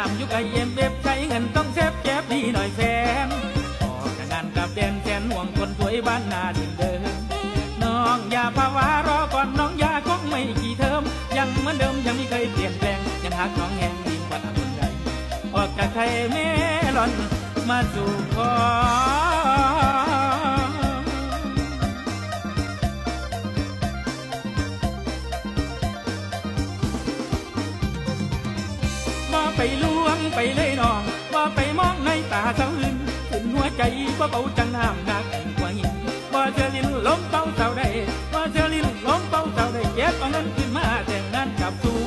เอ็มเบ็บใช้เงินต้องเซฟแก็บดีหน่อยแฟนออกงานกับแดนแสนห่วงคนสวยบ้านนาดินเดิมน้องอย่าภาวะรอก่อนน้องอยาคงไม่กี่เทอมยังเหมือนเดิมยังไม่เคยเปลี่ยนแปลงยังหักน้องแหงยิ่งกว่าคนใดออกจากไทยแมลอนมาสู่คอ ไปลวงไปเลยน้องบ่าไปมองในตาเจ้าอื่นขึ้นหัวใจบ่าเบาจังน้ำหนักกว่าหินบ่าเจอลิ้นล้มเป้าเจ้าได้บ่เจอลิ้นล้มเป้าเจ้าได้เก็บเอาเงินขึ้นมาแต่งงานกับสู้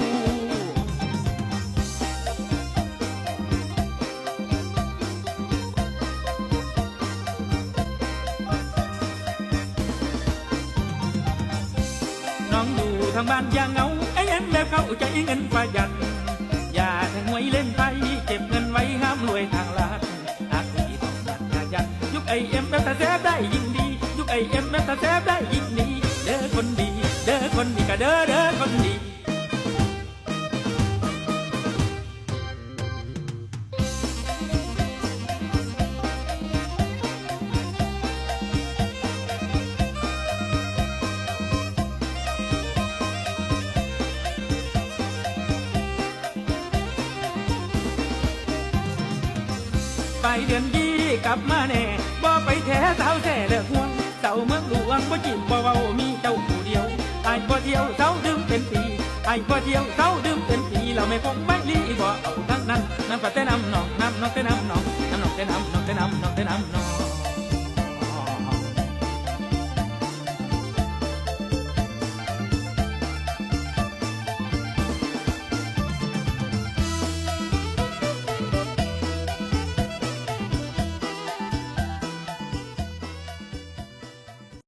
น้องอยู่ทางบ้านอย่างเงาไอ้เอ็มแบบเข้าใจเงินประหยัด แทงหวยเล่นไปเก็บเงินไว้ห้ามรวยทางลัดหากมีต้องยัดขยัดยุคไอเอ็มแม้แต่แซบได้ยิ่งดี ยุคไอเอ็มแม้แต่แซบได้ยิ่งดี เด้อคนดี เด้อคนดีก็เด้อเด้อคนดี ไปเดือนยี่กลับมาแน่บ่ไปแท้สาวแท้เลิกห่วงเจ้าเมืองหลวงบ่จิ้มบ่เว้ามีเจ้าผู้เดียวไอ้บ่เที่ยวเสาดื่มเป็นปีไอ้บ่เที่ยวเสาดื่มเป็นปีเราไม่คงไม่ลีบ่เอาทั้งนั้นน้ำปลาแต่น้ำหนองน้ำน้องแต่น้ำหนองน้ำหนองแต่น้ำหนองแต่น้ำหนองแต่น้ำหนอง